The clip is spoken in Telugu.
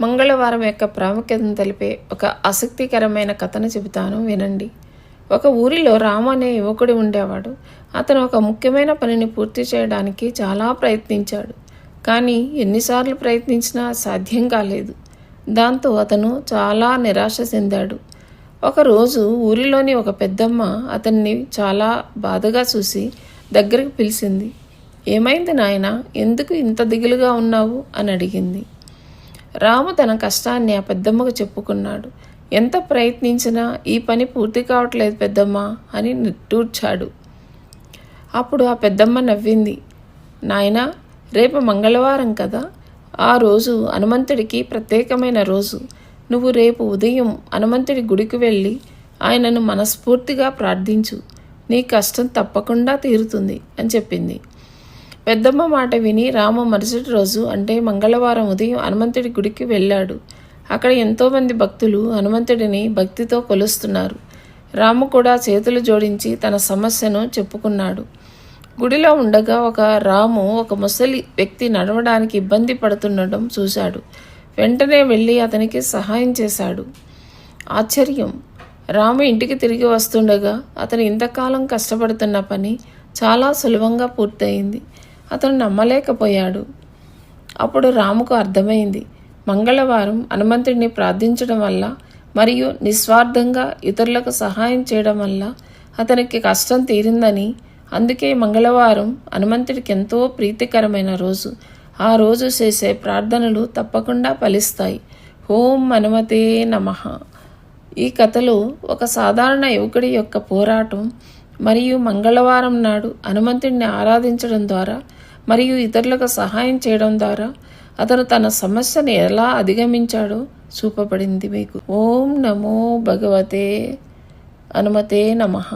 మంగళవారం యొక్క ప్రాముఖ్యతను తెలిపే ఒక ఆసక్తికరమైన కథను చెబుతాను వినండి. ఒక ఊరిలో రామ అనే యువకుడు ఉండేవాడు. అతను ఒక ముఖ్యమైన పనిని పూర్తి చేయడానికి చాలా ప్రయత్నించాడు. కానీ ఎన్నిసార్లు ప్రయత్నించినా సాధ్యం కాలేదు. దాంతో అతను చాలా నిరాశ చెందాడు. ఒకరోజు ఊరిలోని ఒక పెద్దమ్మ అతన్ని చాలా బాధగా చూసి దగ్గరికి పిలిచింది. ఏమైంది నాయన? ఎందుకు ఇంత దిగులుగా ఉన్నావు? అని అడిగింది. రాము తన కష్టాన్ని ఆ పెద్దమ్మకు చెప్పుకున్నాడు. ఎంత ప్రయత్నించినా ఈ పని పూర్తి కావట్లేదు పెద్దమ్మ అని నిట్టూర్చాడు. అప్పుడు ఆ పెద్దమ్మ నవ్వింది. నాయన రేపు మంగళవారం కదా? ఆ రోజు హనుమంతుడికి ప్రత్యేకమైన రోజు. నువ్వు రేపు ఉదయం హనుమంతుడి గుడికి వెళ్ళి ఆయనను మనస్ఫూర్తిగా ప్రార్థించు. నీ కష్టం తప్పకుండా తీరుతుంది అని చెప్పింది. పెద్దమ్మ మాట విని రాము మరుసటి రోజు అంటే మంగళవారం ఉదయం హనుమంతుడి గుడికి వెళ్ళాడు. అక్కడ ఎంతోమంది భక్తులు హనుమంతుడిని భక్తితో కొలుస్తున్నారు. రాము కూడా చేతులు జోడించి తన సమస్యను చెప్పుకున్నాడు. గుడిలో ఉండగా ఒక రాము ఒక ముసలి వ్యక్తి నడవడానికి ఇబ్బంది పడుతుండటం చూశాడు. వెంటనే వెళ్ళి అతనికి సహాయం చేశాడు. ఆశ్చర్యం! రాము ఇంటికి తిరిగి వస్తుండగా అతను ఇంతకాలం కష్టపడుతున్న పని చాలా సులభంగా పూర్తయింది. అతను నమ్మలేకపోయాడు. అప్పుడు రాముకు అర్థమైంది. మంగళవారం హనుమంతుడిని ప్రార్థించడం వల్ల మరియు నిస్వార్థంగా ఇతరులకు సహాయం చేయడం వల్ల అతనికి కష్టం తీరిందని అందుకే మంగళవారం హనుమంతుడికి ఎంతో ప్రీతికరమైన రోజు. ఆ రోజు చేసే ప్రార్థనలు తప్పకుండా ఫలిస్తాయి. ఓం హనుమతే నమః. ఈ కథలో ఒక సాధారణ యువకుడి యొక్క పోరాటం మరియు మంగళవారం నాడు హనుమంతుడిని ఆరాధించడం ద్వారా మరియు ఇతరులకు సహాయం చేయడం ద్వారా అతను తన సమస్యను ఎలా అధిగమించాడో చూపబడింది మీకు. ఓం నమో భగవతే. అనుమతే నమః.